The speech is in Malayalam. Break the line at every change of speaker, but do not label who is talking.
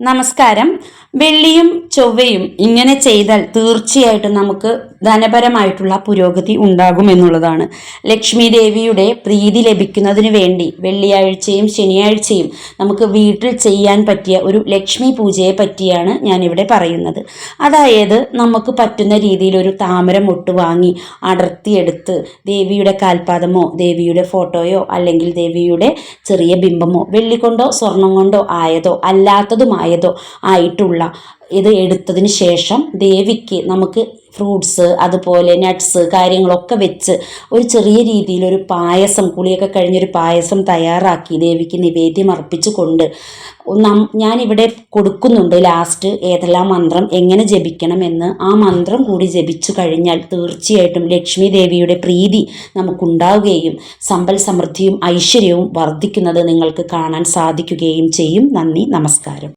നമസ്കാരം. വെള്ളിയും ചൊവ്വയും ഇങ്ങനെ ചെയ്താൽ തീർച്ചയായിട്ടും നമുക്ക് ധനപരമായിട്ടുള്ള പുരോഗതി ഉണ്ടാകും എന്നുള്ളതാണ്. ലക്ഷ്മി ദേവിയുടെ പ്രീതി ലഭിക്കുന്നതിന് വേണ്ടി വെള്ളിയാഴ്ചയും ശനിയാഴ്ചയും നമുക്ക് വീട്ടിൽ ചെയ്യാൻ പറ്റിയ ഒരു ലക്ഷ്മി പൂജയെ പറ്റിയാണ് ഞാനിവിടെ പറയുന്നത്. അതായത് നമുക്ക് പറ്റുന്ന രീതിയിൽ ഒരു താമരം മുട്ട് വാങ്ങി അടർത്തിയെടുത്ത് ദേവിയുടെ കാൽപാദമോ ദേവിയുടെ ഫോട്ടോയോ അല്ലെങ്കിൽ ദേവിയുടെ ചെറിയ ബിംബമോ വെള്ളി കൊണ്ടോ സ്വർണം കൊണ്ടോ ആയതോ അല്ലാത്തതുമായതോ ആയിട്ടുള്ള ഇത് എടുത്തതിന് ശേഷം ദേവിക്ക് നമുക്ക് ഫ്രൂട്ട്സ് അതുപോലെ നട്ട്സ് കാര്യങ്ങളൊക്കെ വെച്ച് ഒരു ചെറിയ രീതിയിൽ ഒരു പായസം കുളിയൊക്കെ കഴിഞ്ഞൊരു പായസം തയ്യാറാക്കി ദേവിക്ക് നിവേദ്യം അർപ്പിച്ചു കൊണ്ട് ഞാനിവിടെ കൊടുക്കുന്നുണ്ട് ലാസ്റ്റ് ഏതെല്ലാം മന്ത്രം എങ്ങനെ ജപിക്കണം ജപിക്കണമെന്ന് ആ മന്ത്രം കൂടി ജപിച്ചു കഴിഞ്ഞാൽ തീർച്ചയായിട്ടും ലക്ഷ്മി ദേവിയുടെ പ്രീതി നമുക്കുണ്ടാവുകയും സമ്പൽ സമൃദ്ധിയും ഐശ്വര്യവും വർദ്ധിക്കുന്നത് നിങ്ങൾക്ക് കാണാൻ സാധിക്കുകയും ചെയ്യും. നന്ദി നമസ്കാരം.